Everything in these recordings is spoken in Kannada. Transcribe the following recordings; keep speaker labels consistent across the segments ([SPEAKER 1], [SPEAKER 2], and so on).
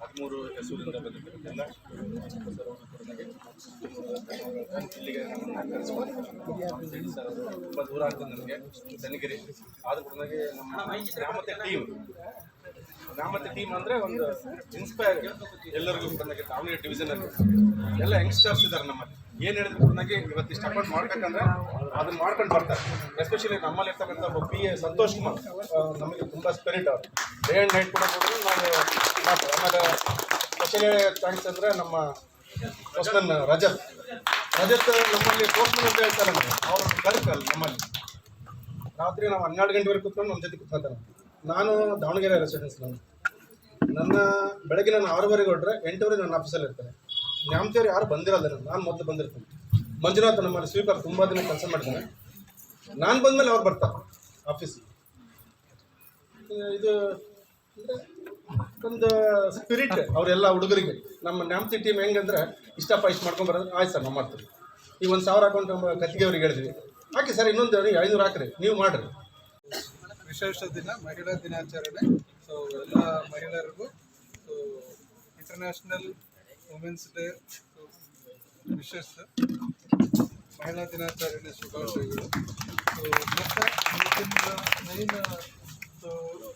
[SPEAKER 1] ಹದಿಮೂರು ಹೆಸರಿಂದ ನನಗೆ ಇಲ್ಲಿಗೆ ಸರ್ ತುಂಬ ದೂರ ಆಗ್ತದೆ ನಮಗೆ. ಚನ್ನಗಿರಿ. ಆದರೂ ಕೂಡ ನಮ್ಮ ಗ್ರಾಮದ ಟೀಮ್ ಗ್ರಾಮದ ಟೀಮ್ ಅಂದ್ರೆ ಒಂದು ಇನ್ಸ್ಪೈರ್ ಎಲ್ಲರಿಗೂ ಕೂಡ ದಾವಣಗೆರೆ ಡಿವಿಷನ್ ಅಲ್ಲಿ. ಎಲ್ಲ ಯಂಗ್ಸ್ಟರ್ಸ್ ಇದ್ದಾರೆ ನಮ್ಮಲ್ಲಿ. ಏನ್ ಹೇಳಿದ್ರು ನನಗೆ ಇವತ್ತು ಇಷ್ಟು ಅಪಾಯಿಂಟ್ ಮಾಡ್ಬೇಕಂದ್ರೆ ಅದನ್ನ ಮಾಡ್ಕೊಂಡು ಬರ್ತಾರೆ. ಎಸ್ಪೆಷಲಿ ನಮ್ಮಲ್ಲಿ ಇರ್ತಕ್ಕಂಥ ಒಬ್ಬ ಪಿ ಎ ಸಂತೋಷ್ ಕುಮಾರ್ ನಮಗೆ ತುಂಬಾ ಸ್ಪಿರಿಟ್ ಅವರು. ಡೇ ಆ್ಯಂಡ್ ನೈಟ್ ಕೂಡ ಹೋದ್ರು ನಾನು ಆಮೇಲೆ ಸ್ಪೆಷಲಿ ಥ್ಯಾಂಕ್ಸ್ ಅಂದ್ರೆ ನಮ್ಮ ಪರ್ಸನಲ್ ರಜತ್. ರಜತ್ ನಮ್ಮಲ್ಲಿ ಪೋಸ್ಟ್ಮನ್ ಅಂತ ಹೇಳ್ತಾರೆ ನಮಗೆ. ಅವರು ಕ್ಲರ್ಕ್ ಅಲ್ಲಿ ನಮ್ಮಲ್ಲಿ. ರಾತ್ರಿ ನಾವು ಹನ್ನೆರಡು ಗಂಟೆವರೆಗೆ ಕೂತ್ಕೊಂಡು ನಮ್ಮ ಜೊತೆ ಕೂತ್ಕೊಳ್ತಾನೆ ನಾನು ದಾವಣಗೆರೆ ರೆಸಿಡೆನ್ಸ್ ನಾನು ನನ್ನ ಬೆಳಗ್ಗೆ ನಾನು ಆರೂವರೆಗೆ ಹೊರಟ್ರೆ ಎಂಟೂವರೆಗೆ ನನ್ನ ಆಫೀಸಲ್ಲಿ ಇರ್ತಾರೆ. ನ್ಯಾಮತಿಯವ್ರು ಯಾರು ಬಂದಿರಲ್ಲ ನಾನು ನಾನು ಮೊದಲು ಬಂದಿರ್ತೀನಿ. ಮಂಜುನಾಥ್ ನಮ್ಮ ಸ್ವೀಪರ್ ತುಂಬ ದಿನ ಕೆಲಸ ಮಾಡಿದ್ದಾನೆ ನಾನು ಬಂದಮೇಲೆ ಅವ್ರು ಬರ್ತಾರೆ ಆಫೀಸ್ ಇದು ಒಂದು ಸ್ಪಿರಿಟ್ ಅವರೆಲ್ಲ ಹುಡುಗರಿಗೆ. ನಮ್ಮ ನ್ಯಾಮತಿ ಟೀಮ್ ಹೆಂಗಂದ್ರೆ ಇಷ್ಟಪ್ಪ ಇಷ್ಟು ಮಾಡ್ಕೊಂಡು ಬರೋದು. ಆಯ್ತು ಸರ್ ನಾವು ಮಾಡ್ತೀವಿ ಈಗ ಒಂದು ಸಾವಿರ ಅಕೌಂಟ್ ನಮ್ಮ ಕತ್ತಿಗೆ ಅವ್ರಿಗೆ ಹೇಳಿದ್ವಿ. ಹಾಕಿ ಸರ್, ಇನ್ನೊಂದು ಐನೂರು ಹಾಕ್ರಿ. ನೀವು ಮಾಡ್ರಿ.
[SPEAKER 2] ವಿಶೇಷ ದಿನ ಮಹಿಳಾ ದಿನಾಚರಣೆ. ಸೊ ಎಲ್ಲ ಮಹಿಳೆಯರಿಗೂ ಸೊ ಇಂಟರ್ನ್ಯಾಷನಲ್ ವುಮೆನ್ಸ್ ಡೇ ವಿಶೇಷ ಮಹಿಳಾ ದಿನಾಚರಣೆ ಶುಭಾಶಯಗಳು. ಸೊ ಮತ್ತೆ ಇವತ್ತಿನ ಮೈನ್ ಸೊ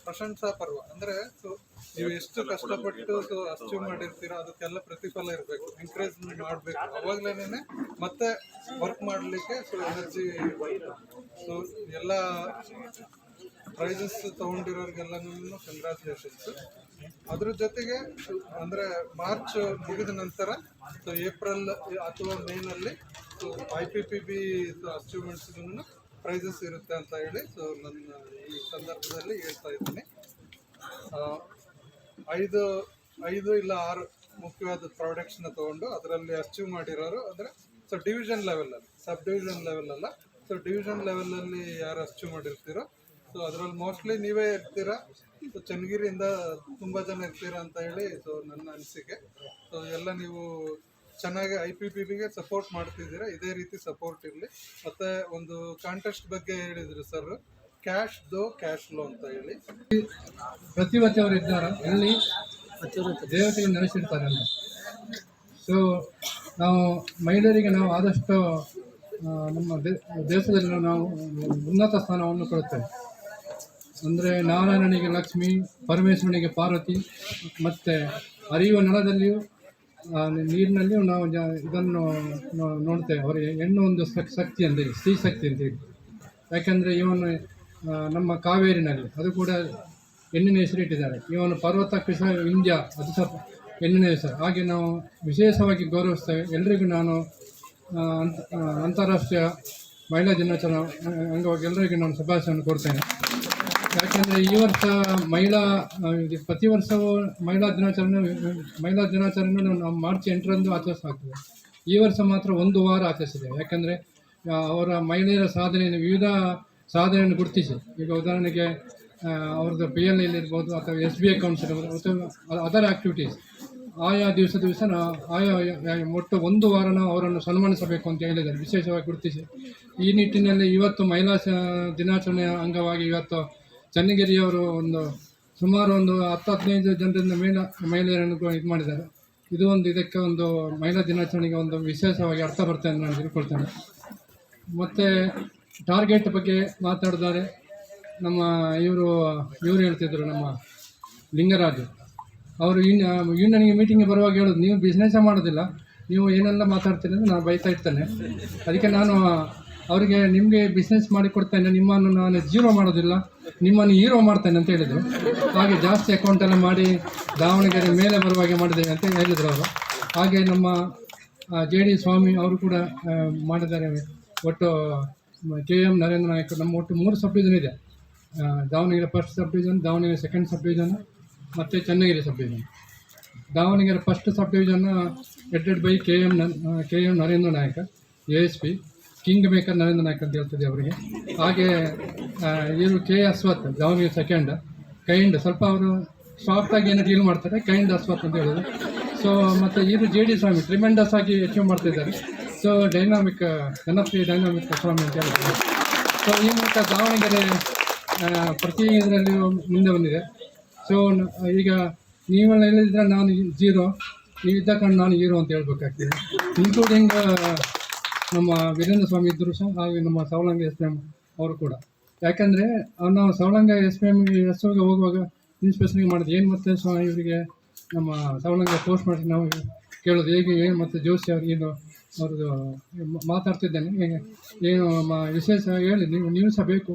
[SPEAKER 2] ಪ್ರಶಂಸಾ ಪರ್ವ. ಅಂದ್ರೆ ಸೊ ನೀವು ಎಷ್ಟು ಕಷ್ಟಪಟ್ಟು ಸೊ ಅಚೀವ್ ಮಾಡಿರ್ತೀರೋ ಅದಕ್ಕೆಲ್ಲ ಪ್ರತಿಫಲ ಇರಬೇಕು. ಎಂಕರೇಜ್ ಮಾಡಬೇಕು. ಅವಾಗ್ಲೇನೆ ಮತ್ತೆ ವರ್ಕ್ ಮಾಡಲಿಕ್ಕೆ ಸೊ ಎನರ್ಜಿ ಸೊ ಎಲ್ಲ ಪ್ರೈಸಸ್ ತಗೊಂಡಿರೋರಿಗೆಲ್ಲನೂ ಕಂಗ್ರ್ಯಾಚುಲೇಷನ್ಸ್ ಅದ್ರ ಜೊತೆಗೆ, ಅಂದ್ರೆ ಮಾರ್ಚ್ ಮುಗಿದ ನಂತರ ಸೊ ಏಪ್ರಿಲ್, ಅಥವಾ ಮೇನಲ್ಲಿ so I P P B achievements prizes ಇರುತ್ತೆ ಅಂತ ಹೇಳಿ ಸೊ ನನ್ನ ಈ ಸಂದರ್ಭದಲ್ಲಿ ಹೇಳ್ತಾ ಇದ್ದೀನಿ. ಐದು ಐದು ಇಲ್ಲ ಆರು ಮುಖ್ಯವಾದ ಪ್ರಾಡಕ್ಟ್ಸ್ನ ತಗೊಂಡು ಅದರಲ್ಲಿ ಅಚೀವ್ ಮಾಡಿರೋರು, ಅಂದರೆ ಸೊ ಡಿವಿಷನ್ ಲೆವೆಲಲ್ಲಿ ಸಬ್ ಡಿವಿಷನ್ ಲೆವೆಲಲ್ಲ ಸೊ ಡಿವಿಷನ್ ಲೆವೆಲಲ್ಲಿ ಯಾರು ಅಚೀವ್ ಮಾಡಿರ್ತೀರೋ ಸೊ ಅದರಲ್ಲಿ ಮೋಸ್ಟ್ಲಿ ನೀವೇ ಇರ್ತೀರಾ? ಸೊ ಚನ್ನಗಿರಿಯಿಂದ ತುಂಬ ಜನ ಇರ್ತೀರಾ ಅಂತ ಹೇಳಿ ಸೊ ನನ್ನ ಅನಿಸಿಕೆ. ಸೊ ಎಲ್ಲ ನೀವು ಚೆನ್ನಾಗಿ ಐ ಪಿ ಪಿ ಬಿಗೆ ಸಪೋರ್ಟ್ ಮಾಡ್ತಿದ್ದೀರಾ, ಇದೇ ರೀತಿ ಸಪೋರ್ಟ್ ಇರಲಿ. ಮತ್ತು ಒಂದು ಕಾಂಟೆಸ್ಟ್ ಬಗ್ಗೆ ಹೇಳಿದ್ರು ಸರ್ ಕ್ಯಾಶ್ ದೋ ಕ್ಯಾಶ್ ಲೋ ಅಂತ ಹೇಳಿ.
[SPEAKER 3] ಪ್ರತಿವತಿಯವರು ಇದ್ದಾರೆ. ಅಲ್ಲಿ ದೇವತೆಗಳು ನೆಲೆಸಿರ್ತಾರೆ ಸೊ ನಾವು ಮಹಿಳೆಯರಿಗೆ ನಾವು ಆದಷ್ಟು ನಮ್ಮ ದೇಶದಲ್ಲಿ ನಾವು ಉನ್ನತ ಸ್ಥಾನವನ್ನು ಕೊಡುತ್ತೇವೆ. ಅಂದರೆ ನಾರಾಯಣನಿಗೆ ಲಕ್ಷ್ಮಿ, ಪರಮೇಶ್ವರನಿಗೆ ಪಾರ್ವತಿ ಮತ್ತು ಹರಿಯುವ ನೆಲದಲ್ಲಿಯೂ ನೀರಿನಲ್ಲಿಯೂ ನಾವು ಇದನ್ನು ನೋಡ್ತೇವೆ. ಅವರಿಗೆ ಹೆಣ್ಣು ಒಂದು ಶಕ್- ಶಕ್ತಿ ಅಂತೇಳಿ ಸ್ತ್ರೀ ಶಕ್ತಿ ಅಂತೇಳಿ ಯಾಕೆಂದರೆ ಇವನು ನಮ್ಮ ಕಾವೇರಿನಲ್ಲಿ, ಅದು ಕೂಡ ಹೆಣ್ಣಿನ ಹೆಸರು ಇಟ್ಟಿದ್ದಾರೆ. ಇವನು ಪರ್ವತ, ಕೃಷ ಇಂಡಿಯಾ ಅದು ಸಹ ಹೆಣ್ಣಿನ ಹೆಸರು. ಹಾಗೆ ನಾವು ವಿಶೇಷವಾಗಿ ಗೌರವಿಸ್ತೇವೆ. ಎಲ್ರಿಗೂ ನಾನು ಅಂತ ಅಂತಾರಾಷ್ಟ್ರೀಯ ಮಹಿಳಾ ದಿನಾಚರಣೆ ಅಂಗವಾಗಿ ಎಲ್ಲರಿಗೂ ನಾನು ಶುಭಾಶಯವನ್ನು ಕೊಡ್ತೇನೆ ಯಾಕೆಂದರೆ ಈ ವರ್ಷ ಮಹಿಳಾ ಪ್ರತಿ ವರ್ಷವೂ ಮಹಿಳಾ ದಿನಾಚರಣೆ ಮಹಿಳಾ ದಿನಾಚರಣೆ ನಾವು ಮಾರ್ಚ್ ಎಂಟರಂದು ಆಚರಿಸಲಾಗ್ತದೆ. ಈ ವರ್ಷ ಮಾತ್ರ ಒಂದು ವಾರ ಆಚರಿಸಿದೆ. ಯಾಕೆಂದರೆ ಅವರ ಮಹಿಳೆಯರ ಸಾಧನೆಯನ್ನು, ವಿವಿಧ ಸಾಧನೆಯನ್ನು ಗುರುತಿಸಿ. ಈಗ ಉದಾಹರಣೆಗೆ ಅವ್ರದ್ದು ಪಿ ಎಲ್ ಇರ್ಬೋದು ಅಥವಾ ಎಸ್ ಬಿ ಐ ಕೌನ್ಸಿಲ್ ಅಥವಾ ಅದರ್ ಆ್ಯಕ್ಟಿವಿಟೀಸ್ ಆಯಾ ದಿವಸ ದಿವಸ ಆಯಾ ಒಟ್ಟು ಒಂದು ವಾರ ಅವರನ್ನು ಸನ್ಮಾನಿಸಬೇಕು ಅಂತ ಹೇಳಿದ್ದಾರೆ. ವಿಶೇಷವಾಗಿ ಗುರುತಿಸಿ. ಈ ನಿಟ್ಟಿನಲ್ಲಿ ಇವತ್ತು ಮಹಿಳಾ ದಿನಾಚರಣೆಯ ಅಂಗವಾಗಿ ಇವತ್ತು ಚನ್ನಗಿರಿಯವರು ಒಂದು ಸುಮಾರು ಒಂದು ಹತ್ತು ಹದಿನೈದು ಜನರಿಂದ ಮೇಲ ಮಹಿಳೆಯರನ್ನು ಇದು ಮಾಡಿದ್ದಾರೆ. ಇದು ಒಂದು ಇದಕ್ಕೆ ಒಂದು ಮಹಿಳಾ ದಿನಾಚರಣೆಗೆ ಒಂದು ವಿಶೇಷವಾಗಿ ಅರ್ಥ ಬರ್ತದೆ ಅಂತ ನಾನು ತಿಳ್ಕೊಳ್ತೇನೆ. ಮತ್ತು ಟಾರ್ಗೆಟ್ ಬಗ್ಗೆ ಮಾತಾಡಿದ್ದಾರೆ ನಮ್ಮ ಇವರು ಇವರು ಹೇಳ್ತಿದ್ರು ನಮ್ಮ ಲಿಂಗರಾಜು. ಅವರು ಇನ್ನು ನನಗೆ ಮೀಟಿಂಗ್ಗೆ ಬರುವಾಗ ಹೇಳೋದು, ನೀವು ಬಿಸ್ನೆಸ್ಸೇ ಮಾಡೋದಿಲ್ಲ, ನೀವು ಏನೆಲ್ಲ ಮಾತಾಡ್ತೀನಿ ಅಂತ ನಾನು ಬೈತಾ ಇರ್ತೇನೆ. ಅದಕ್ಕೆ ನಾನು ಅವರಿಗೆ ನಿಮಗೆ ಬಿಸ್ನೆಸ್ ಮಾಡಿಕೊಡ್ತೇನೆ, ನಿಮ್ಮನ್ನು ನಾನು ಜೀರೋ ಮಾಡೋದಿಲ್ಲ. ನಿಮ್ಮನ್ನು ಹೀರೋ ಮಾಡ್ತೇನೆ ಅಂತ ಹೇಳಿದರು. ಹಾಗೆ ಜಾಸ್ತಿ ಅಕೌಂಟೆಲ್ಲ ಮಾಡಿ ದಾವಣಗೆರೆ ಮೇಲೆ ಬರುವಾಗೆ ಮಾಡಿದ್ದೇನೆ ಅಂತ ಹೇಳಿದರು ಅವರು. ಹಾಗೆ ನಮ್ಮ ಜೆ ಡಿ ಸ್ವಾಮಿ ಅವರು ಕೂಡ ಮಾಡಿದ್ದಾರೆ. ಒಟ್ಟು ಕೆ ಎಂ ನರೇಂದ್ರ ನಾಯಕ್ ನಮ್ಮ ಒಟ್ಟು ಮೂರು ಸಬ್ ಡಿವಿಷನ್ ಇದೆ Davanagere first sub division Davanagere second sub division ಮತ್ತು Channagiri sub Davanagere first sub headed by K M K M Narendra Nayaka A S P king maker Narendra Naik ಅಂತ ಹೇಳ್ತಿದ್ದೆ ಅವರಿಗೆ. ಹಾಗೆ ಇವರು ಕೆ ಅಶ್ವಥ್ ಜವಾಮಿ ಸೆಕೆಂಡ್ ಕೈಂಡ್ ಸ್ವಲ್ಪ ಅವರು ಸಾಫ್ಟಾಗಿ ಏನೋ ಡೀಲ್ ಮಾಡ್ತಾರೆ ಕೈಂಡ್ ಅಶ್ವಥ್ ಅಂತ ಹೇಳೋದು ಸೊ ಮತ್ತು ಇವರು ಜೆ ಡಿ ಸ್ವಾಮಿ ಟ್ರಿಮೆಂಡಸ್ ಆಗಿ ಅಚೀವ್ ಮಾಡ್ತಿದ್ದಾರೆ ಸೊ ಡೈನಾಮಿಕ್ ಜನಪ್ರಿಯ ಡೈನಾಮಿಕ್ ಸ್ವಾಮಿ ಅಂತ ಹೇಳ್ತಾರೆ. ಸೊ ಈ ಮೂಲಕ ದಾವಣಗೆರೆ ಪ್ರತಿ ಇದರಲ್ಲಿ ಮುಂದೆ ಬಂದಿದೆ. ಸೊ ಈಗ ನೀವೆಲ್ಲ ಹೇಳಿದ್ರೆ ನಾನು ಜೀರೋ ನೀವು ಇದ್ದ ಕಾರಣ ನಾನು ಹೀರೋ ಅಂತ ಹೇಳ್ಬೇಕಾಗ್ತದೆ. ಇನ್ಕ್ಲೂಡಿಂಗ್ ನಮ್ಮ ವೀರೇಂದ್ರ ಸ್ವಾಮಿ ಇದ್ದರು ಸಹ ಹಾಗೆ ನಮ್ಮ ಸವಳಂಗ ಎಸ್ ಪಿ ಅವರು ಕೂಡ. ಯಾಕಂದರೆ ನಾವು ಸವಳಂಗ ಎಸ್ ಪಿ ಎಮ್ಗೆ ಎಸ್ ಓಗೆ ಹೋಗುವಾಗ ಇನ್ಸ್ಪೆಕ್ಷನ್ಗೆ ಮಾಡಿದ್ವಿ ಏನು ಮತ್ತೆ ಸ್ವಾಮಿ ಇವರಿಗೆ ನಮ್ಮ ಸವಳಂಗ ಪೋಸ್ಟ್ ಮಾಡಿ ನಾವು ಕೇಳೋದು. ಹೇಗೆ, ಏನು ಮತ್ತು ಜೋಶಿ ಅವ್ರಿಗೆ ಏನು ಅವ್ರದ್ದು ಮಾತಾಡ್ತಿದ್ದೇನೆ. ಏನು ಮ ವಿಶೇಷ ಹೇಳಿ. ನೀವು ನೀವು ಸಹ ಬೇಕು.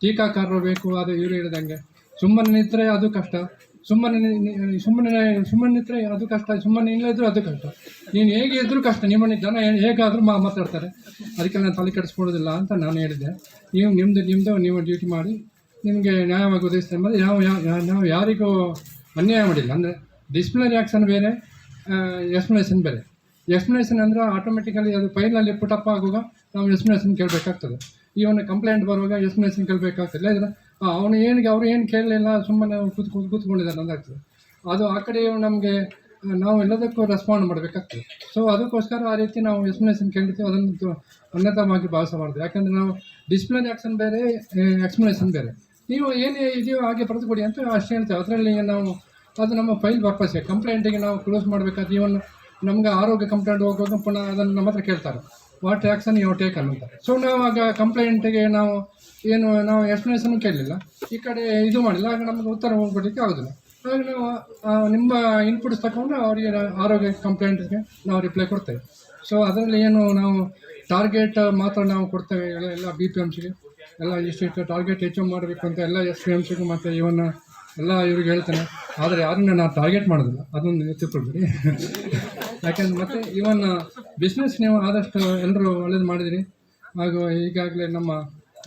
[SPEAKER 3] ಟೀಕಾಕಾರರು ಬೇಕು. ಅದು ಇವರು ಹೇಳಿದಂಗೆ. ಸುಮ್ಮನೆ ನಿಂತರೆ ಅದು ಕಷ್ಟ. ಸುಮ್ಮನೆ ಸುಮ್ಮನೆ ಸುಮ್ಮನೆ ಇದ್ರೆ ಅದು ಕಷ್ಟ, ಸುಮ್ಮನೆ ಇಲ್ಲದಿದ್ರು ಅದು ಕಷ್ಟ. ನೀನು ಹೇಗೆ ಇದ್ರೂ ಕಷ್ಟ ನಿಮ್ಮನ್ನ ಜನ ಹೇಗಾದರೂ ಮಾ ಮಾತಾಡ್ತಾರೆ. ಅದಕ್ಕೆ ನಾನು ತಲೆ ಕೆಡಿಸ್ಕೊಳ್ಳೋದಿಲ್ಲ ಅಂತ ನಾನು ಹೇಳಿದ್ದೆ. ನೀವು ನಿಮ್ಮದು ನಿಮ್ಮದು ನೀವು ಡ್ಯೂಟಿ ಮಾಡಿ, ನಿಮಗೆ ನ್ಯಾಯವಾಗಿ ಉದಯಿಸ್ತೇನೆ ಮತ್ತು ಯಾವ- ನಾವು ಯಾರಿಗೂ ಅನ್ಯಾಯ ಮಾಡಿಲ್ಲ. ಅಂದರೆ ಡಿಸ್ಪ್ಲಿನರಿ ಆ್ಯಕ್ಷನ್ ಬೇರೆ ಎಕ್ಸ್ಪ್ಲನೇಷನ್ ಬೇರೆ. ಎಕ್ಸ್ಪ್ಲನೇಷನ್ ಅಂದರೆ ಆಟೋಮೆಟಿಕಲಿ ಅದು ಫೈಲಲ್ಲಿ ಪುಟಪ್ ಆಗುವಾಗ ನಾವು ಎಕ್ಸ್ಪ್ಲನೇಷನ್ ಕೇಳಬೇಕಾಗ್ತದೆ. ಈ ಒಂದು ಕಂಪ್ಲೇಂಟ್ ಬರುವಾಗ ಎಕ್ಸ್ಪ್ಲನೇಷನ್ ಕೇಳಬೇಕಾಗ್ತದೆ. ಇಲ್ಲದ್ರೆ ಅವನು ಏನಿಗೆ ಅವ್ರು ಏನು ಕೇಳಲಿಲ್ಲ, ಸುಮ್ಮನೆ ಕೂತ್ ಕೂತ್ ಕೂತ್ಕೊಂಡಿದ್ದಾರೆ ಅಂದಾಗ್ತದೆ ಅದು ಆ ಕಡೆ ನಮಗೆ ನಾವು ಎಲ್ಲದಕ್ಕೂ ರೆಸ್ಪಾಂಡ್ ಮಾಡಬೇಕಾಗ್ತದೆ. ಸೊ ಅದಕ್ಕೋಸ್ಕರ ಆ ರೀತಿ ನಾವು ಎಕ್ಸ್ಪ್ಲನೇಷನ್ ಕೇಳ್ತೀವಿ ಅದನ್ನು ಉನ್ನತವಾಗಿ ಭಾವಿಸಬಾರ್ದು. ಯಾಕಂದರೆ ನಾವು ಡಿಸ್ಪ್ಲಿನ್ ಆ್ಯಕ್ಷನ್ ಬೇರೆ ಎಕ್ಸ್ಪ್ಲನೇಷನ್ ಬೇರೆ. ನೀವು ಏನೇ ಇದೆಯೋ ಹಾಗೆ ಬರೆದು ಕೊಡಿ ಅಂತ ಅಷ್ಟು ಹೇಳ್ತೇವೆ. ಅದರಲ್ಲಿ ನಾವು, ಅದು ನಮ್ಮ ಫೈಲ್ ವಾಪಸ್ಸೆ. ಕಂಪ್ಲೇಂಟಿಗೆ ನಾವು ಕ್ಲೋಸ್ ಮಾಡಬೇಕಾದ್ರೆ ಇವನ್ ನಮ್ಗೆ ಆರೋಗ್ಯ ಕಂಪ್ಲೇಂಟ್ ಹೋಗುವಾಗ ಪುನಃ ಅದನ್ನು ನಮ್ಮ ಹತ್ರ ಕೇಳ್ತಾರೆ. ವಾಟ್ ಆ್ಯಕ್ಷನ್ ಯಾವ ಟೇಕ್ ಅಂತಾರೆ ಸೊ ನಾವು ಆಗ ಕಂಪ್ಲೇಂಟಿಗೆ ನಾವು ಏನು, ನಾವು ಎಕ್ಸ್ಪ್ಲನೇಷನ್ ಕೇಳಲಿಲ್ಲ. ಈ ಕಡೆ ಇದು ಮಾಡಿಲ್ಲ ಆಗ ನಮಗೆ ಉತ್ತರ ಹೋಗ್ಬಿಡ್ಲಿಕ್ಕೆ ಆಗೋದಿಲ್ಲ. ಆಗ ನಾವು ನಿಮ್ಮ ಇನ್ಪುಟ್ಸ್ ತಗೊಂಡು ಅವರಿಗೆ ಆರೋಗ್ಯ ಕಂಪ್ಲೇಂಟ್ಗೆ ನಾವು ರಿಪ್ಲೈ ಕೊಡ್ತೇವೆ. ಸೊ ಅದರಲ್ಲಿ ಏನು ನಾವು ಟಾರ್ಗೆಟ್ ಮಾತ್ರ ನಾವು ಕೊಡ್ತೇವೆ, ಎಲ್ಲ ಎಲ್ಲ ಬಿ ಪಿ ಎಮ್ಸ್ಗೆ ಎಲ್ಲ ಇಷ್ಟು ಟಾರ್ಗೆಟ್ ಹೆಚ್ಚು ಮಾಡಬೇಕು ಅಂತ ಎಲ್ಲ ಎಸ್ ಪಿ ಎಮ್ಸ್ಗೂ ಮತ್ತು ಇವನ್ನ ಎಲ್ಲ ಇವ್ರಿಗೆ ಹೇಳ್ತೇನೆ. ಆದರೆ ಯಾರನ್ನ ನಾವು ಟಾರ್ಗೆಟ್ ಮಾಡೋದಿಲ್ಲ. ಅದನ್ನು ತಿಳ್ಕೊಳ್ಬೇಡಿ. ಯಾಕೆಂದ್ರೆ ಮತ್ತೆ ಇವನ್ನ ಬಿಸ್ನೆಸ್ ನೀವು ಆದಷ್ಟು ಎಲ್ಲರೂ ಒಳ್ಳೇದು ಮಾಡಿದಿರಿ. ಹಾಗೂ ಈಗಾಗಲೇ ನಮ್ಮ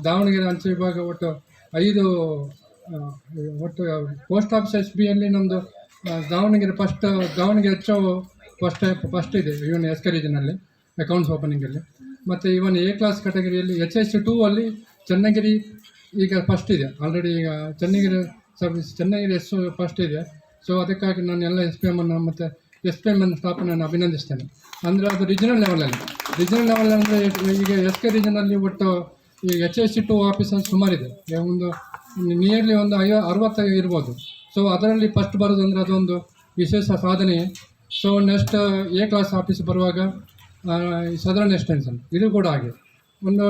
[SPEAKER 3] ದಾವಣಗೆರೆ ಅಂಚೆ ವಿಭಾಗ ಒಟ್ಟು ಐದು ಒಟ್ಟು ಪೋಸ್ಟ್ ಆಫೀಸ್ ಎಸ್ ಬಿಯಲ್ಲಿ ನಮ್ಮದು Davanagere first Davanagere H first first ಇದೆ ಇವನ್ ಎಸ್ ಕರೀಜಿನಲ್ಲಿ ರೀಜನಲ್ಲಿ ಅಕೌಂಟ್ಸ್ ಓಪನಿಂಗಲ್ಲಿ ಮತ್ತು ಇವನ್ ಎ ಕ್ಲಾಸ್ ಕ್ಯಾಟಗರಿಯಲ್ಲಿ ಎಚ್ ಎಸ್ ಟೂ ಅಲ್ಲಿ ಚನ್ನಗಿರಿ ಈಗ ಫಸ್ಟ್ ಇದೆ. ಆಲ್ರೆಡಿ ಈಗ Channagiri service Channagiri S first ಇದೆ. ಸೊ ಅದಕ್ಕಾಗಿ ನಾನು ಎಲ್ಲ ಎಸ್ ಪಿ ಎಮ್ಮನ್ನು ಮತ್ತು ಎಸ್ ಪಿ ಎಂ ಸ್ಟಾಫ್ ನಾನು ಅಭಿನಂದಿಸ್ತೇನೆ. ಅಂದರೆ ಅದು ರೀಜನಲ್ ಲೆವೆಲಲ್ಲಿ ರೀಜನಲ್ ಲೆವೆಲ್ ಅಂದರೆ ಈಗ ಎಸ್ ಕೆ ರೀಜನಲ್ಲಿ ಒಟ್ಟು ಈ H S C two officer ಸುಮಾರಿದೆ. ಒಂದು ನಿಯರ್ಲಿ ಒಂದು ಐವ ಅರವತ್ತೈದು ಇರ್ಬೋದು. ಸೊ ಅದರಲ್ಲಿ ಫಸ್ಟ್ ಬರೋದು ಅಂದರೆ ಅದೊಂದು ವಿಶೇಷ ಸಾಧನೆ. So next A class office ಬರುವಾಗ ಸದರ್ನ್ ಎಕ್ಸ್ಟೆನ್ಷನ್ ಇದು ಕೂಡ ಹಾಗೆ. ಒಂದು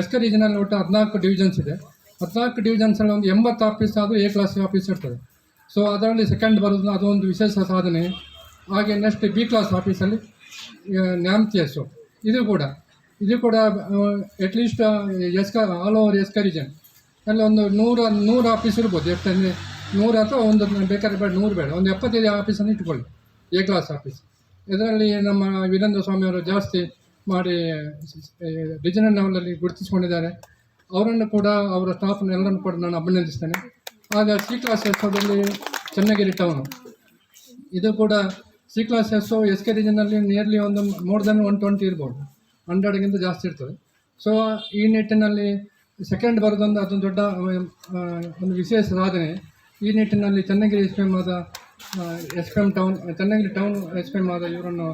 [SPEAKER 3] ಎಸ್ ಕೆ ರೀಜನಲ್ಲಿ ಒಟ್ಟು ಹದಿನಾಲ್ಕು ಡಿವಿಷನ್ಸ್ ಇದೆ. ಹದಿನಾಲ್ಕು ಡಿವಿಷನ್ಸಲ್ಲಿ ಒಂದು ಎಂಬತ್ತು ಆಫೀಸ್ ಆದರೂ ಎ ಕ್ಲಾಸ್ ಆಫೀಸ್ ಇರ್ತದೆ. ಸೊ ಅದರಲ್ಲಿ ಸೆಕೆಂಡ್ ಬರೋದು ಅದೊಂದು ವಿಶೇಷ ಸಾಧನೆ. ಹಾಗೆ ನೆಕ್ಸ್ಟ್ ಬಿ ಕ್ಲಾಸ್ ಆಫೀಸಲ್ಲಿ ನ್ಯಾಮ್ತಿಯಸ್ಸು ಇದು ಕೂಡ. ಇದು ಕೂಡ at least least SK all over SK region ಅಲ್ಲಿ ಒಂದು ನೂರು ನೂರು ಆಫೀಸ್ ಇರ್ಬೋದು. ಎಷ್ಟಂದರೆ ನೂರು ಅಥವಾ ಒಂದು ಬೇಕಾದ್ರೆ ಬೇಡ, ನೂರು ಬೇಡ. ಒಂದು ಎಪ್ಪತ್ತೈದು ಆಫೀಸನ್ನು ಇಟ್ಕೊಳ್ಳಿ. ಎ ಕ್ಲಾಸ್ ಆಫೀಸ್ ಇದರಲ್ಲಿ ನಮ್ಮ ವೀರೇಂದ್ರ ಸ್ವಾಮಿ ಅವರು ಜಾಸ್ತಿ ಮಾಡಿ ರಿಜನಲ್ ಲೆವೆಲಲ್ಲಿ ಗುರುತಿಸಿಕೊಂಡಿದ್ದಾರೆ. ಅವರನ್ನು ಕೂಡ, ಅವರ ಸ್ಟಾಫ್ನ ಎಲ್ಲರನ್ನು ಕೂಡ ನಾನು ಅಭಿನಂದಿಸ್ತೇನೆ. ಆಗ ಸಿ ಕ್ಲಾಸ್ ಎಸ್ಒದಲ್ಲಿ ಚನ್ನಗಿರಿ ಟೌನು ಇದು ಕೂಡ C class S S K ರೀಜನಲ್ಲಿ nearly ಒಂದು ಮೋರ್ ದೆನ್ ಒನ್ ಟ್ವೆಂಟಿ ಇರ್ಬೋದು. ಹಂಡ್ರೆಡ್ಗಿಂತ ಜಾಸ್ತಿ ಇರ್ತದೆ. ಸೊ ಈ ನಿಟ್ಟಿನಲ್ಲಿ ಸೆಕೆಂಡ್ ಬರೋದೊಂದು ಅದೊಂದು ದೊಡ್ಡ ಒಂದು ವಿಶೇಷ ಸಾಧನೆ, ಈ ನಿಟ್ಟಿನಲ್ಲಿ ಚನ್ನಗಿರಿ ಎಸ್ ಪಿ ಎಂ ಆದ S P M town, Channagiri town S P M ಆದ ಇವರನ್ನು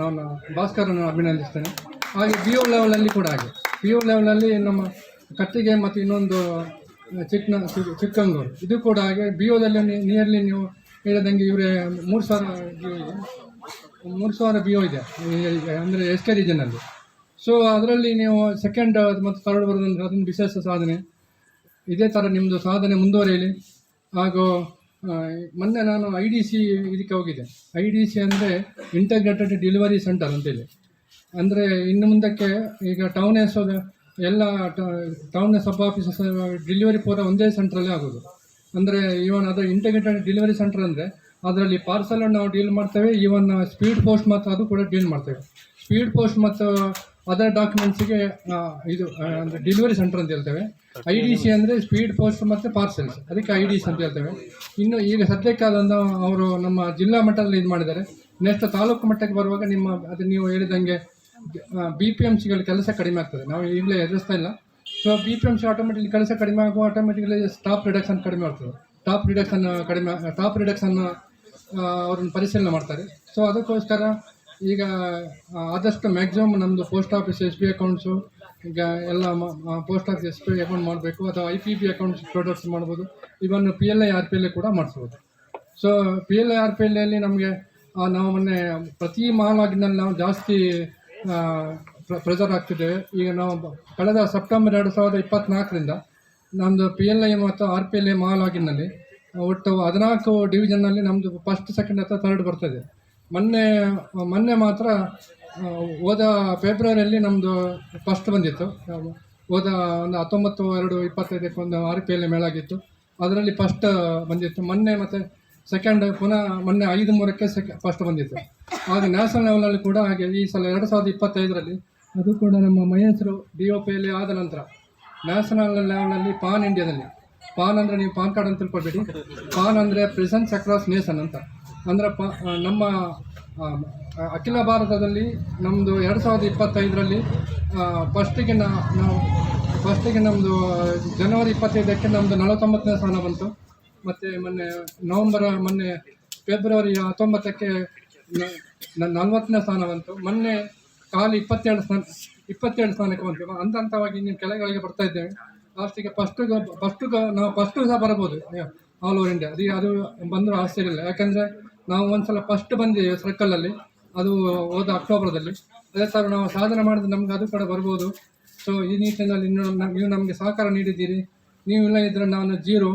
[SPEAKER 3] ನಾನು ಭಾಸ್ಕರನ್ನು ಅಭಿನಂದಿಸ್ತೇನೆ. ಹಾಗೆ ಬಿ ಓ ಲೆವೆಲಲ್ಲಿ ಕೂಡ ಹಾಗೆ. ಬಿ ಯು ಲೆವೆಲಲ್ಲಿ ನಮ್ಮ ಕಟ್ಟಿಗೆ ಮತ್ತು ಇನ್ನೊಂದು ಚಿಕ್ಕನ ಚಿಕ್ಕಂಗೂರು. ಇದು ಕೂಡ ಹಾಗೆ ಬಿ ಒದಲ್ಲಿ ನಿಯರ್ಲಿ ನೀವು ಹೇಳಿದಂಗೆ ಇವರೇ ಮೂರು ಸಾವಿರ. ಮೂರು ಸಾವಿರ ಬಿ ಓ ಇದೆ. ಅಂದರೆ ಕೆ ರೀಜನಲ್ಲಿ ಸೊ ಅದರಲ್ಲಿ ನೀವು ಸೆಕೆಂಡ್ ಮತ್ತು ಥರ್ಡ್ ಬರೋದಂದ್ರೆ ಅದೊಂದು ವಿಶೇಷ ಸಾಧನೆ. ಇದೇ ಥರ ನಿಮ್ಮದು ಸಾಧನೆ ಮುಂದುವರಿಯಲಿ. ಹಾಗೂ ಮೊನ್ನೆ ನಾನು ಐ ಡಿ ಸಿ ಇದಕ್ಕೆ ಹೋಗಿದ್ದೆ. ಐ ಡಿ ಸಿ ಅಂದರೆ ಇಂಟಗ್ರೇಟೆಡ್ ಡೆಲಿವರಿ ಸೆಂಟರ್ ಅಂತೇಳಿ. ಅಂದರೆ ಇನ್ನು ಮುಂದಕ್ಕೆ ಈಗ ಟೌನ್ ಎಸ್ ಎಲ್ಲ ಟೌನ್ ಸಬ್ ಆಫೀಸಸ್ ಡೆಲಿವರಿ ಪೂರ ಒಂದೇ ಸೆಂಟ್ರಲ್ಲೇ ಆಗೋದು. ಅಂದರೆ ಇವನ್ ಅದು ಇಂಟಿಗ್ರೇಟೆಡ್ ಡೆಲಿವರಿ ಸೆಂಟರ್ ಅಂದರೆ ಅದರಲ್ಲಿ ಪಾರ್ಸಲನ್ನು ನಾವು ಡೀಲ್ ಮಾಡ್ತೇವೆ. ಈವನ್ ಸ್ಪೀಡ್ ಪೋಸ್ಟ್ ಮತ್ತು ಅದು ಕೂಡ ಡೀಲ್ ಮಾಡ್ತೇವೆ. ಸ್ಪೀಡ್ ಪೋಸ್ಟ್ ಮತ್ತು ಅದರ್ ಡಾಕ್ಯುಮೆಂಟ್ಸಿಗೆ ಇದು ಅಂದರೆ ಡೆಲಿವರಿ ಸೆಂಟರ್ ಅಂತ ಹೇಳ್ತೇವೆ. ಐ ಡಿ ಸಿ ಅಂದರೆ ಸ್ಪೀಡ್ ಪೋಸ್ಟ್ ಮತ್ತು ಪಾರ್ಸೆಲ್ಸ್ ಅದಕ್ಕೆ ಐ ಡಿ ಸಿ ಅಂತ ಹೇಳ್ತೇವೆ. ಇನ್ನು ಈಗ ಸದ್ಯಕ್ಕೆ ಅದನ್ನು ಅವರು ನಮ್ಮ ಜಿಲ್ಲಾ ಮಟ್ಟದಲ್ಲಿ ಇದು ಮಾಡಿದ್ದಾರೆ. ನೆಕ್ಸ್ಟ್ ತಾಲೂಕು ಮಟ್ಟಕ್ಕೆ ಬರುವಾಗ ನಿಮ್ಮ, ಅದು ನೀವು ಹೇಳಿದಂಗೆ ಬಿ ಪಿ ಎಂ ಸಿಗಳ ಕೆಲಸ ಕಡಿಮೆ ಆಗ್ತದೆ. ನಾವು ಈಗಲೇ ಎದುರಿಸ್ತಾ ಇಲ್ಲ. So B P M C automatically ಕೆಲಸ ಕಡಿಮೆ ಆಗುವ ಆಟೋಮೆಟಿಕ್ಲಿ ಸ್ಟಾಪ್ ರಿಡಕ್ಷನ್ ಕಡಿಮೆ ಆಗ್ತದೆ. ಟಾಪ್ ರಿಡಕ್ಷನ್ ಕಡಿಮೆ ಟಾಪ್ ರಿಡಕ್ಷನ್ ಅವ್ರನ್ನ ಪರಿಶೀಲನೆ ಮಾಡ್ತಾರೆ. ಸೊ ಅದಕ್ಕೋಸ್ಕರ ಈಗ ಆದಷ್ಟು ಮ್ಯಾಕ್ಸಿಮಮ್ ನಮ್ಮದು post office S B accounts ಈಗ ಎಲ್ಲ post office S B I account ಮಾಡಬೇಕು, ಅಥವಾ I P P accounts products ಮಾಡ್ಬೋದು. ಇವನ್ನು P L I R P L ಕೂಡ ಮಾಡಿಸ್ಬೋದು. So P L I R P L ಅಲ್ಲಿ ನಮಗೆ ನಾವು ಮೊನ್ನೆ ಪ್ರತಿ ಮಾಲಾಗಿನಲ್ಲಿ ನಾವು ಜಾಸ್ತಿ ಪ್ರೆಸರ್ ಆಗ್ತಿದ್ದೇವೆ ಈಗ ನಾವು ಕಳೆದ ಸೆಪ್ಟೆಂಬರ್ ಎರಡು ಸಾವಿರದ ಇಪ್ಪತ್ತ್ನಾಲ್ಕರಿಂದ ನಮ್ಮದು ಪಿ ಎಲ್ ಐ ಅಥವಾ ಆರ್ ಪಿ ಎಲ್ ಐ ಮಾಲಾಗಿನಲ್ಲಿ ಒಟ್ಟು ಹದಿನಾಲ್ಕು ಡಿವಿಷನ್ನಲ್ಲಿ ನಮ್ಮದು ಫಸ್ಟ್ ಸೆಕೆಂಡ್ ಅಥವಾ ಥರ್ಡ್ ಬರ್ತದೆ. ಮೊನ್ನೆ ಮೊನ್ನೆ ಮಾತ್ರ ಹೋದ ಫೆಬ್ರವರಿಯಲ್ಲಿ ನಮ್ಮದು ಫಸ್ಟ್ ಬಂದಿತ್ತು. ಹೋದ ಒಂದು ಹತ್ತೊಂಬತ್ತು, ಎರಡು ಇಪ್ಪತ್ತೈದಕ್ಕೆ ಒಂದು ಆರ್ ಪಿ ಎಲ್ ಮೇಳ ಮೇಳಾಗಿತ್ತು ಅದರಲ್ಲಿ ಫಸ್ಟ್ ಬಂದಿತ್ತು. ಮೊನ್ನೆ ಮತ್ತು ಸೆಕೆಂಡ್ ಪುನಃ ಮೊನ್ನೆ ಐದು, ಮೂರಕ್ಕೆ ಸೆಕೆ ಫಸ್ಟ್ ಬಂದಿತ್ತು. ಹಾಗೆ ನ್ಯಾಷನಲ್ ಲೆವೆಲಲ್ಲಿ ಕೂಡ ಹಾಗೆ ಈ ಸಲ ಎರಡು ಸಾವಿರದ ಇಪ್ಪತ್ತೈದರಲ್ಲಿ ಅದು ಕೂಡ ನಮ್ಮ ಮಹೇಶ್ರು ಡಿ ಒ ಪಿಯಲ್ಲಿ ಆದ ನಂತರ ನ್ಯಾಷನಲ್ ಲೆವೆಲಲ್ಲಿ ಪಾನ್ ಇಂಡಿಯಾದಲ್ಲಿ. ಪಾನ್ ಅಂದರೆ ನೀವು ಪಾನ್ ಕಾರ್ಡ್ ಅಂತ ತಿಳ್ಕೊಳ್ಬೇಡಿ. ಪಾನ್ ಅಂದರೆ ಪ್ರೆಸೆನ್ಸ್ ಅಕ್ರಾಸ್ ನೇಷನ್ ಅಂತ. ಅಂದರೆ ಪ ನಮ್ಮ ಅಖಿಲ ಭಾರತದಲ್ಲಿ ನಮ್ಮದು ಎರಡು ಸಾವಿರದ ಇಪ್ಪತ್ತೈದರಲ್ಲಿ ಫಸ್ಟಿಗೆ ನಾವು ಫಸ್ಟಿಗೆ ನಮ್ಮದು ಜನವರಿ ಇಪ್ಪತ್ತೈದಕ್ಕೆ ನಮ್ಮದು ನಲವತ್ತೊಂಬತ್ತನೇ ಸ್ಥಾನ ಬಂತು. ಮತ್ತು ಮೊನ್ನೆ ನವಂಬರ್, ಮೊನ್ನೆ ಫೆಬ್ರವರಿ ಹತ್ತೊಂಬತ್ತಕ್ಕೆ ನಲವತ್ತನೇ ಸ್ಥಾನ ಬಂತು. ಮೊನ್ನೆ ಕಾಲು ಇಪ್ಪತ್ತೆರಡು ಸ್ಥಾನ ಇಪ್ಪತ್ತೇಳು ಸ್ಥಾನಕ್ಕೆ ಬಂತು ಹಂತ ಹಂತವಾಗಿ ನೀವು ಕೆಳಗಳಿಗೆ ಬರ್ತಾ ಇದ್ದೇವೆ. ಲಾಸ್ಟಿಗೆ ಫಸ್ಟ್ ಫಸ್ಟ್ ನಾವು ಫಸ್ಟ್ ಸಹ ಬರ್ಬೋದು. ಆಲ್ ಓವರ್ ಇಂಡಿಯಾ ಅದು ಅದು ಬಂದರೂ ಆಶ್ಚರ್ಯ ಇಲ್ಲ ಯಾಕಂದರೆ ನಾವು ಒಂದ್ಸಲ ಫಸ್ಟ್ ಬಂದಿದ್ದೇವೆ ಸರ್ಕಲಲ್ಲಿ ಅದು ಹೋದ ಅಕ್ಟೋಬರ್ದಲ್ಲಿ. ಅದೇ ಥರ ನಾವು ಸಾಧನೆ ಮಾಡಿದ್ರೆ ನಮ್ಗೆ ಅದು ಕೂಡ ಬರ್ಬೋದು. ಸೊ ಈ ನಿಟ್ಟಿನಲ್ಲಿ ನೀವು ನಮಗೆ ಸಹಕಾರ ನೀಡಿದ್ದೀರಿ. ನೀವು ಇಲ್ಲ ಇದ್ದರೆ ನಾನು ಜೀರೋ.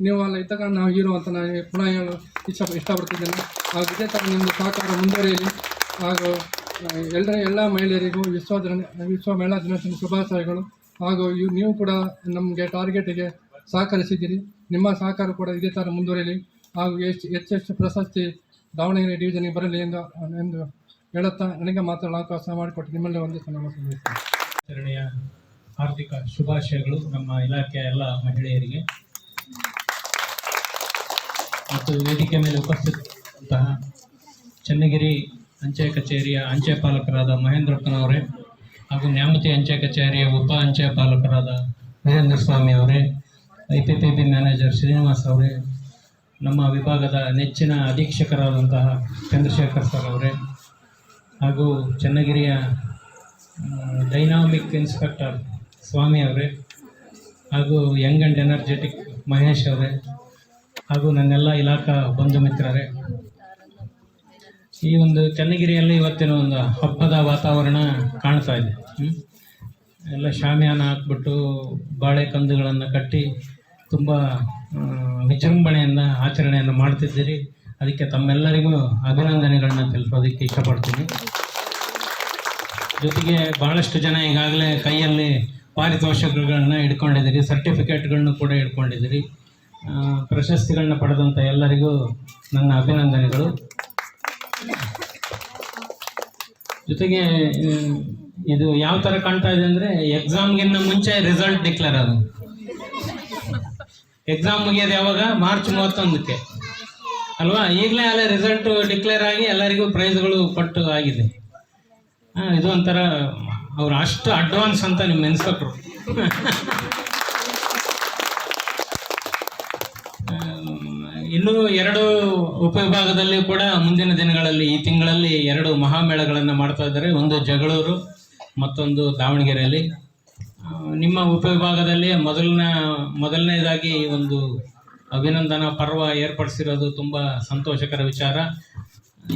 [SPEAKER 3] ನೀವು ಅಲ್ಲ ಇದ್ದಾಗ ನಾವು ಹೀರೋ ಅಂತ ನಾನು ಪುನಃ ಹೇಳಲು ಇಷ್ಟ ಇಷ್ಟಪಡ್ತಿದ್ದೇನೆ. ಹಾಗೂ ಇದೇ ಥರ ನಿಮ್ಮದು ಸಹಕಾರ ಮುಂದುವರಿಯಲಿ. ಹಾಗೂ ಎಲ್ಲ ಎಲ್ಲ ಮಹಿಳೆಯರಿಗೂ ವಿಶ್ವ ವಿಶ್ವ ಮಹಿಳಾ ದಿನಾಚರಣೆ ಶುಭಾಶಯಗಳು. ಹಾಗೂ ಇವು ನೀವು ಕೂಡ ನಮಗೆ ಟಾರ್ಗೆಟಿಗೆ ಸಹಕರಿಸಿದ್ದೀರಿ. ನಿಮ್ಮ ಸಹಕಾರ ಕೂಡ ಇದೇ ಥರ ಮುಂದುವರಿಯಲಿ ಹಾಗೂ ಎಷ್ಟು ಹೆಚ್ಚೆಚ್ಚು ಪ್ರಶಸ್ತಿ ದಾವಣಗೆರೆ ಡಿವಿಜನ್ಗೆ ಬರಲಿ ಎಂದು ಎಂದು ಹೇಳುತ್ತಾ ನನಗೆ ಮಾತಾಡಲು ಅವಕಾಶ ಮಾಡಿಕೊಟ್ಟು ನಿಮ್ಮಲ್ಲೇ ಒಂದು
[SPEAKER 4] ಆಚರಣೆಯ ಹಾರ್ದಿಕ ಶುಭಾಶಯಗಳು ನಮ್ಮ ಇಲಾಖೆಯ ಎಲ್ಲ ಮಹಿಳೆಯರಿಗೆ. ಮತ್ತು ವೇದಿಕೆ ಮೇಲೆ ಉಪಸ್ಥಿತಂತಹ ಚನ್ನಗಿರಿ ಅಂಚೆ ಕಚೇರಿಯ ಅಂಚೆ ಪಾಲಕರಾದ ಮಹೇಂದ್ರಪ್ಪನವರೇ ಹಾಗೂ ನ್ಯಾಮತಿ ಅಂಚೆ ಕಚೇರಿಯ ಉಪ ಅಂಚೆ ಪಾಲಕರಾದ ವೀರೇಂದ್ರ ಸ್ವಾಮಿ ಅವರೇ, I P P B manager Srinivas ಅವರೇ, ನಮ್ಮ ವಿಭಾಗದ ನೆಚ್ಚಿನ ಅಧೀಕ್ಷಕರಾದಂತಹ ಚಂದ್ರಶೇಖರ್ ಸರ್ ಅವರೇ ಹಾಗೂ ಚನ್ನಗಿರಿಯ ಡೈನಾಮಿಕ್ ಇನ್ಸ್ಪೆಕ್ಟರ್ ಸ್ವಾಮಿ ಅವರೇ ಹಾಗೂ ಯಂಗ್ ಆ್ಯಂಡ್ ಎನರ್ಜೆಟಿಕ್ ಮಹೇಶ್ ಅವರೇ ಹಾಗೂ ನನ್ನೆಲ್ಲ ಇಲಾಖಾ ಬಂಧು ಮಿತ್ರರೇ. ಈ ಒಂದು ಚನ್ನಗಿರಿಯಲ್ಲಿ ಇವತ್ತಿನ ಒಂದು ಹಬ್ಬದ ವಾತಾವರಣ ಕಾಣ್ತಾ ಇದೆ? ಎಲ್ಲ ಶಾಮಿಯಾನ ಹಾಕ್ಬಿಟ್ಟು ಬಾಳೆ ಕಂದುಗಳನ್ನು ಕಟ್ಟಿ ತುಂಬ ವಿಜೃಂಭಣೆಯನ್ನು ಆಚರಣೆಯನ್ನು ಮಾಡ್ತಿದ್ದೀರಿ. ಅದಕ್ಕೆ ತಮ್ಮೆಲ್ಲರಿಗೂ ಅಭಿನಂದನೆಗಳನ್ನ ತಿಳಿಸೋದಕ್ಕೆ ಇಷ್ಟಪಡ್ತೀನಿ. ಜೊತೆಗೆ ಬಹಳಷ್ಟು ಜನ ಈಗಾಗಲೇ ಕೈಯಲ್ಲಿ ಪಾರಿತೋಷಕಗಳನ್ನ ಇಟ್ಕೊಂಡಿದ್ದೀರಿ ಸರ್ಟಿಫಿಕೇಟ್ಗಳನ್ನು ಕೂಡ ಇಟ್ಕೊಂಡಿದ್ದೀರಿ ಪ್ರಶಸ್ತಿಗಳನ್ನ ಪಡೆದಂಥ ಎಲ್ಲರಿಗೂ ನನ್ನ ಅಭಿನಂದನೆಗಳು. ಜೊತೆಗೆ ಇದು ಯಾವ ಥರ ಕಾಣ್ತಾ ಇದೆ ಅಂದರೆ ಎಕ್ಸಾಮ್ಗಿನ್ನ ಮುಂಚೆ ರಿಸಲ್ಟ್ ಡಿಕ್ಲೇರ್ ಅದು. ಎಕ್ಸಾಮ್ ಮುಗಿಯೋದು ಯಾವಾಗ? ಮಾರ್ಚ್ ಮೂವತ್ತೊಂದಕ್ಕೆ. ಅಲ್ವಾ? ಈಗಲೇ ಅಲ್ಲೇ ರಿಸಲ್ಟ್ ಡಿಕ್ಲೇರ್ ಆಗಿ ಎಲ್ಲರಿಗೂ ಪ್ರೈಸ್ಗಳು ಕೊಟ್ಟು ಆಗಿದೆ. ಇದು ಒಂಥರ, ಅವ್ರು ಅಷ್ಟು ಅಡ್ವಾನ್ಸ್ ಅಂತ ನಿಮ್ಮ ಇನ್ಸ್ಪೆಕ್ಟ್ರು ಇನ್ನು ಎರಡು ಉಪವಿಭಾಗದಲ್ಲಿ ಕೂಡ ಮುಂದಿನ ದಿನಗಳಲ್ಲಿ ಈ ತಿಂಗಳಲ್ಲಿ ಎರಡು ಮಹಾಮೇಳಗಳನ್ನು ಮಾಡ್ತಾ ಇದ್ದಾರೆ. ಒಂದು ಜಗಳೂರು, ಮತ್ತೊಂದು ದಾವಣಗೆರೆಯಲ್ಲಿ. ನಿಮ್ಮ ಉಪವಿಭಾಗದಲ್ಲಿ ಮೊದಲನ, ಮೊದಲನೇದಾಗಿ ಒಂದು ಅಭಿನಂದನಾ ಪರ್ವ ಏರ್ಪಡಿಸಿರೋದು ತುಂಬ ಸಂತೋಷಕರ ವಿಚಾರ.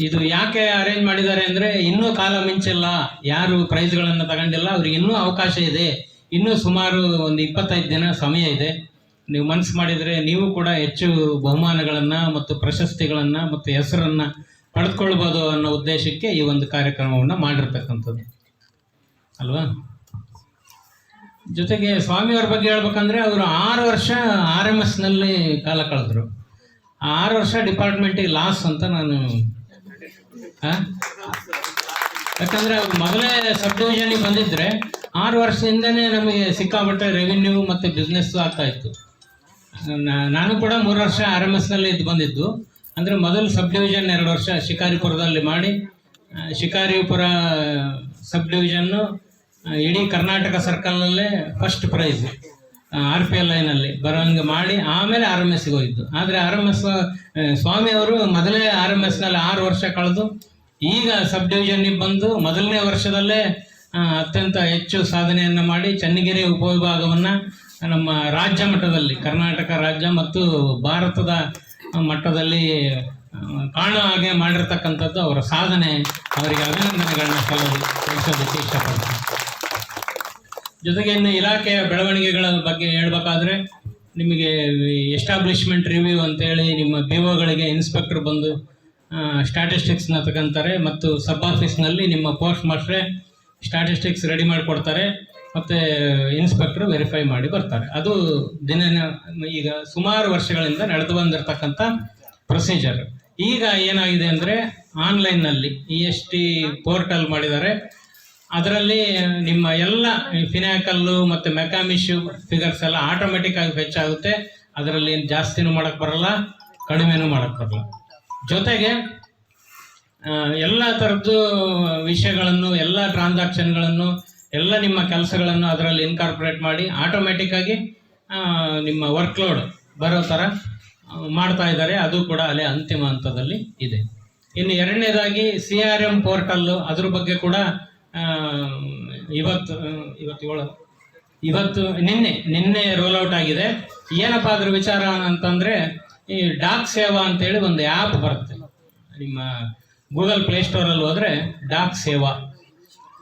[SPEAKER 4] ಇದು ಯಾಕೆ ಅರೇಂಜ್ ಮಾಡಿದ್ದಾರೆ ಅಂದರೆ ಇನ್ನೂ ಕಾಲ ಮಿಂಚಿಲ್ಲ. ಯಾರು ಪ್ರೈಸ್ಗಳನ್ನು ತಗೊಂಡಿಲ್ಲ. ಅವ್ರಿಗೆ ಇನ್ನೂ ಅವಕಾಶ ಇದೆ. ಇನ್ನೂ ಸುಮಾರು ಒಂದು ಇಪ್ಪತ್ತೈದು ದಿನ ಸಮಯ ಇದೆ. ನೀವು ಮನಸ್ಸು ಮಾಡಿದರೆ ನೀವು ಕೂಡ ಹೆಚ್ಚು ಬಹುಮಾನಗಳನ್ನು ಮತ್ತು ಪ್ರಶಸ್ತಿಗಳನ್ನು ಮತ್ತು ಹೆಸರನ್ನು ಪಡೆದುಕೊಳ್ಬೋದು ಅನ್ನೋ ಉದ್ದೇಶಕ್ಕೆ ಈ ಒಂದು ಕಾರ್ಯಕ್ರಮವನ್ನು ಮಾಡಿರ್ತಕ್ಕಂಥದ್ದು. ಅಲ್ವಾ? ಜೊತೆಗೆ ಸ್ವಾಮಿಯವ್ರ ಬಗ್ಗೆ ಹೇಳ್ಬೇಕಂದ್ರೆ ಅವರು ಆರು ವರ್ಷ ಆರ್ ಎಂ ಎಸ್ನಲ್ಲಿ ಕಾಲ ಕಳೆದ್ರು. ಆರು ವರ್ಷ ಡಿಪಾರ್ಟ್ಮೆಂಟಿಗೆ ಲಾಸ್ ಅಂತ ನಾನು ಯಾಕಂದರೆ ಅವ್ರು ಮೊದಲೇ ಸಬ್ ಡಿವಿಷನಿಗೆ ಬಂದಿದ್ರೆ ಆರು ವರ್ಷದಿಂದನೇ ನಮಗೆ ಸಿಕ್ಕಾಪಟ್ಟೆ ರೆವಿನ್ಯೂ ಮತ್ತು ಬಿಸ್ನೆಸ್ಸು ಆಗ್ತಾ ಇತ್ತು. ನಾನು ಕೂಡ ಮೂರು ವರ್ಷ ಆರ್ ಎಂ ಎಸ್ನಲ್ಲಿ ಇದ್ದು ಬಂದಿದ್ದು. ಅಂದರೆ ಮೊದಲು ಸಬ್ ಡಿವಿಷನ್ ಎರಡು ವರ್ಷ ಶಿಕಾರಿಪುರದಲ್ಲಿ ಮಾಡಿ ಶಿಕಾರಿಪುರ ಸಬ್ ಡಿವಿಷನ್ನು ಇಡೀ Karnataka ಸರ್ಕಲ್ನಲ್ಲೇ first prize R P L ಐನಲ್ಲಿ ಬರೋಂಗೆ ಮಾಡಿ ಆಮೇಲೆ ಆರ್ ಎಂ ಎಸ್ಗೆ ಹೋಗಿದ್ದು ಆದರೆ ಆರ್ ಎಂ ಎಸ್ ಸ್ವಾಮಿ ಅವರು ಮೊದಲೇ ಆರ್ ಎಂ ಎಸ್ನಲ್ಲಿ ಆರು ವರ್ಷ ಕಳೆದು ಈಗ ಸಬ್ ಡಿವಿಷನ್ಗೆ ಬಂದು ಮೊದಲನೇ ವರ್ಷದಲ್ಲೇ ಅತ್ಯಂತ ಹೆಚ್ಚು ಸಾಧನೆಯನ್ನು ಮಾಡಿ ಚನ್ನಗಿರಿ ಉಪವಿಭಾಗವನ್ನು ನಮ್ಮ ರಾಜ್ಯ ಮಟ್ಟದಲ್ಲಿ, ಕರ್ನಾಟಕ ರಾಜ್ಯ ಮತ್ತು ಭಾರತದ ಮಟ್ಟದಲ್ಲಿ ಕಾಣೋ ಹಾಗೆ ಮಾಡಿರ್ತಕ್ಕಂಥದ್ದು ಅವರ ಸಾಧನೆ. ಅವರಿಗೆ ಅಭಿನಂದನೆಗಳನ್ನ ಸಲ್ಲೋದು ತಿಳಿಸೋದಕ್ಕೆ ಇಷ್ಟಪಡ್ತೀನಿ. ಜೊತೆಗೆ ಇನ್ನು ಇಲಾಖೆಯ ಬೆಳವಣಿಗೆಗಳ ಬಗ್ಗೆ ಹೇಳ್ಬೇಕಾದ್ರೆ, ನಿಮಗೆ ಎಸ್ಟಾಬ್ಲಿಷ್ಮೆಂಟ್ ರಿವ್ಯೂ ಅಂತೇಳಿ ನಿಮ್ಮ ಬಿ ಒಗಳಿಗೆ ಇನ್ಸ್ಪೆಕ್ಟರ್ ಬಂದು ಸ್ಟ್ಯಾಟಿಸ್ಟಿಕ್ಸ್ನ ತಗೊಂತಾರೆ ಮತ್ತು ಸಬ್ ಆಫೀಸ್ನಲ್ಲಿ ನಿಮ್ಮ ಪೋಸ್ಟ್ ಮಾಸ್ಟ್ರೇ ಸ್ಟ್ಯಾಟಿಸ್ಟಿಕ್ಸ್ ರೆಡಿ ಮಾಡಿಕೊಡ್ತಾರೆ. ಮತ್ತು ಇನ್ಸ್ಪೆಕ್ಟರ್ ವೆರಿಫೈ ಮಾಡಿ ಬರ್ತಾರೆ. ಅದು ದಿನ ಈಗ ಸುಮಾರು ವರ್ಷಗಳಿಂದ ನಡೆದು ಬಂದಿರತಕ್ಕಂತ ಪ್ರೊಸೀಜರ್ ಈಗ ಏನಾಗಿದೆ ಅಂದರೆ ಆನ್ಲೈನ್ನಲ್ಲಿ ಇ ಎಸ್ ಟಿ ಪೋರ್ಟಲ್ ಮಾಡಿದ್ದಾರೆ. ಅದರಲ್ಲಿ ನಿಮ್ಮ ಎಲ್ಲ ಫಿನಾಕಲ್ಲು ಮತ್ತು ಮೆಕಾಮಿಶು ಫಿಗರ್ಸ್ ಎಲ್ಲ ಆಟೋಮೆಟಿಕ್ ಆಗಿ ಹೆಚ್ಚಾಗುತ್ತೆ ಅದರಲ್ಲಿ ಏನು ಜಾಸ್ತಿನೂ ಮಾಡಕ್ಕೆ ಬರಲ್ಲ, ಕಡಿಮೆನೂ ಮಾಡಕ್ಕೆ ಬರಲ್ಲ. ಜೊತೆಗೆ ಎಲ್ಲ ಥರದ್ದು ವಿಷಯಗಳನ್ನು, ಎಲ್ಲ ಟ್ರಾನ್ಸಾಕ್ಷನ್ಗಳನ್ನು ಎಲ್ಲ ನಿಮ್ಮ ಕೆಲಸಗಳನ್ನು ಅದರಲ್ಲಿ ಇನ್ಕಾರ್ಪೊರೇಟ್ ಮಾಡಿ ಆಟೋಮೆಟಿಕ್ ಆಗಿ ನಿಮ್ಮ ನಿಮ್ಮ ವರ್ಕ್ಲೋಡ್ ಬರೋ ಥರ ಮಾಡ್ತಾ ಇದ್ದಾರೆ. ಅದು ಕೂಡ ಅಲ್ಲೇ ಅಂತಿಮ ಹಂತದಲ್ಲಿ ಇದೆ. ಇನ್ನು ಎರಡನೇದಾಗಿ ಸಿ ಆರ್ ಎಂ ಪೋರ್ಟಲ್ಲು ಅದ್ರ ಬಗ್ಗೆ ಕೂಡ ಇವತ್ತು ಇವತ್ತೇಳು ಇವತ್ತು ನಿನ್ನೆ ನಿನ್ನೆ ರೋಲ್ ಔಟ್ ಆಗಿದೆ. ಏನಪ್ಪ ಅದ್ರ ವಿಚಾರ ಅಂತಂದ್ರೆ, ಈ ಡಾಕ್ ಸೇವಾ ಅಂತೇಳಿ ಒಂದು ಆ್ಯಪ್ ಬರುತ್ತೆ. ನಿಮ್ಮ ಗೂಗಲ್ ಪ್ಲೇಸ್ಟೋರಲ್ಲಿ ಹೋದರೆ ಡಾಕ್ ಸೇವಾ.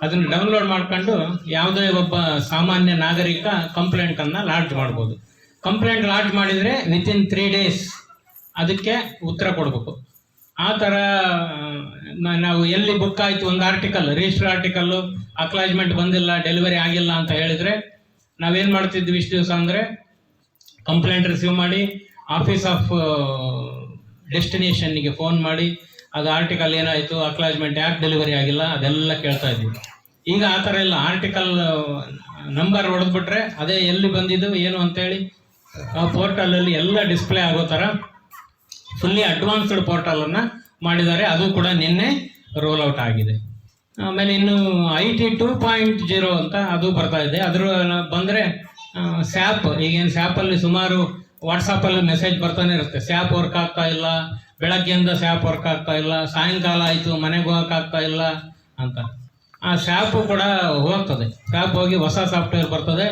[SPEAKER 4] ಅದನ್ನು ಡೌನ್ಲೋಡ್ ಮಾಡ್ಕೊಂಡು ಯಾವುದೇ ಒಬ್ಬ ಸಾಮಾನ್ಯ ನಾಗರಿಕ ಕಂಪ್ಲೇಂಟನ್ನು ಲಾಡ್ಜ್ ಮಾಡ್ಬೋದು. ಕಂಪ್ಲೇಂಟ್ ಲಾಡ್ಜ್ ಮಾಡಿದರೆ ಇನ್ ತ್ರೀ ಡೇಸ್ ಅದಕ್ಕೆ ಉತ್ತರ ಕೊಡಬೇಕು. ಆ ಥರ ನಾವು ಎಲ್ಲಿ ಬುಕ್ ಆಯಿತು ಒಂದು ಆರ್ಟಿಕಲ್ ರಿಜಿಸ್ಟರ್ ಆರ್ಟಿಕಲ್ಲು ಅಕ್ಲಾಜ್ಮೆಂಟ್ ಬಂದಿಲ್ಲ ಡೆಲಿವರಿ ಆಗಿಲ್ಲ ಅಂತ ಹೇಳಿದರೆ ನಾವೇನು ಮಾಡ್ತಿದ್ವಿ ಇಷ್ಟು ದಿವಸ ಅಂದರೆ ಕಂಪ್ಲೇಂಟ್ ರಿಸೀವ್ ಮಾಡಿ ಆಫೀಸ್ ಆಫ್ ಡೆಸ್ಟಿನೇಷನ್ನಿಗೆ ಫೋನ್ ಮಾಡಿ ಅದು ಆರ್ಟಿಕಲ್ ಏನಾಯಿತು ಅಕ್ಲಾಜ್ಮೆಂಟ್ ಯಾಕೆ ಡೆಲಿವರಿ ಆಗಿಲ್ಲ, ಅದೆಲ್ಲ ಕೇಳ್ತಾ ಇದ್ವಿ. ಈಗ ಆ ಥರ ಇಲ್ಲ ಆರ್ಟಿಕಲ್ ನಂಬರ್ ಹೊಡೆದ್ಬಿಟ್ರೆ ಅದೇ ಎಲ್ಲಿ ಬಂದಿದ್ದು, ಏನು ಅಂತೇಳಿ, ಆ ಪೋರ್ಟಲಲ್ಲಿ ಎಲ್ಲ ಡಿಸ್ಪ್ಲೇ ಆಗೋ ಥರ ಫುಲ್ಲಿ ಅಡ್ವಾನ್ಸ್ಡ್ ಪೋರ್ಟಲನ್ನು ಮಾಡಿದ್ದಾರೆ. ಅದು ಕೂಡ ನಿನ್ನೆ ರೋಲ್ ಔಟ್ ಆಗಿದೆ. ಆಮೇಲೆ ಇನ್ನು I T two point zero ಅಂತ ಅದು ಬರ್ತಾ ಇದೆ. ಅದ್ರ ಬಂದರೆ ಸ್ಯಾಪ್ ಈಗೇನು ಸ್ಯಾಪಲ್ಲಿ ಸುಮಾರು ವಾಟ್ಸಪ್ಪಲ್ಲಿ ಮೆಸೇಜ್ ಬರ್ತಾನೆ ಇರುತ್ತೆ. ಸ್ಯಾಪ್ ವರ್ಕ್ ಆಗ್ತಾ ಇಲ್ಲ ಬೆಳಗ್ಗೆಯಿಂದ ಶಾಪ್ ವರ್ಕ್ ಆಗ್ತಾ ಇಲ್ಲ, ಸಾಯಂಕಾಲ ಆಯಿತು, ಮನೆಗೆ ಹೋಗೋಕ್ಕಾಗ್ತಾ ಇಲ್ಲ ಅಂತ. ಆ ಶಾಪು ಕೂಡ ಹೋಗ್ತದೆ. ಶಾಪ್ ಹೋಗಿ ಹೊಸ ಸಾಫ್ಟ್ವೇರ್ ಬರ್ತದೆ.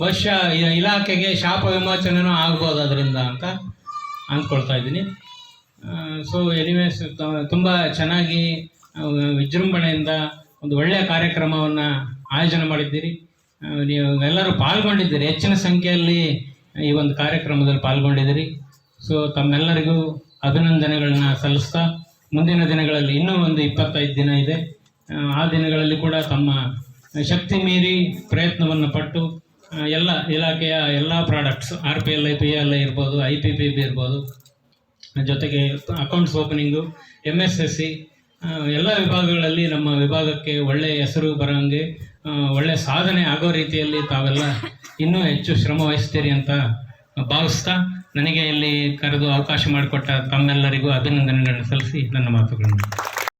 [SPEAKER 4] ಬಹುಶಃ ಇಲಾಖೆಗೆ ಶಾಪ ವಿಮೋಚನೆನೂ ಆಗ್ಬೋದು ಅದರಿಂದ ಅಂತ ಅಂದ್ಕೊಳ್ತಾ ಇದ್ದೀನಿ. ಸೊ ಎನಿವೇಸ್ ತುಂಬ ಚೆನ್ನಾಗಿ ವಿಜೃಂಭಣೆಯಿಂದ ಒಂದು ಒಳ್ಳೆಯ ಕಾರ್ಯಕ್ರಮವನ್ನು ಆಯೋಜನೆ ಮಾಡಿದ್ದೀರಿ. ನೀವು ಎಲ್ಲರೂ ಪಾಲ್ಗೊಂಡಿದ್ದೀರಿ. ಹೆಚ್ಚಿನ ಸಂಖ್ಯೆಯಲ್ಲಿ ಈ ಒಂದು ಕಾರ್ಯಕ್ರಮದಲ್ಲಿ ಪಾಲ್ಗೊಂಡಿದ್ದೀರಿ. ಸೊ ತಮ್ಮೆಲ್ಲರಿಗೂ ಅಭಿನಂದನೆಗಳನ್ನ ಸಲ್ಲಿಸ್ತಾ ಮುಂದಿನ ದಿನಗಳಲ್ಲಿ ಇನ್ನೂ ಒಂದು ಇಪ್ಪತ್ತೈದು ದಿನ ಇದೆ. ಆ, ದಿನಗಳಲ್ಲಿ ಕೂಡ ತಮ್ಮ ಶಕ್ತಿ ಮೀರಿ ಪ್ರಯತ್ನವನ್ನು ಪಟ್ಟು ಎಲ್ಲ ಇಲಾಖೆಯ ಎಲ್ಲ products R P L I P L I ಇರ್ಬೋದು ಐ ಪಿ ಪಿ ಬಿ ಇರ್ಬೋದು ಜೊತೆಗೆ accounts opening M S S C ಎಲ್ಲ ವಿಭಾಗಗಳಲ್ಲಿ ನಮ್ಮ ವಿಭಾಗಕ್ಕೆ ಒಳ್ಳೆಯ ಹೆಸರು ಬರೋಂಗೆ ಒಳ್ಳೆಯ ಸಾಧನೆ ಆಗೋ ರೀತಿಯಲ್ಲಿ ತಾವೆಲ್ಲ ಇನ್ನೂ ಹೆಚ್ಚು ಶ್ರಮ ವಹಿಸ್ತೀರಿ ಅಂತ ಭಾವಿಸ್ತಾ ನನಗೆ ಇಲ್ಲಿ ಕರೆದು ಅವಕಾಶ ಮಾಡಿಕೊಟ್ಟ ತಮ್ಮೆಲ್ಲರಿಗೂ ಅಭಿನಂದನೆಗಳನ್ನು ಸಲ್ಲಿಸಿ ನನ್ನ ಮಾತುಗಳನ್ನು.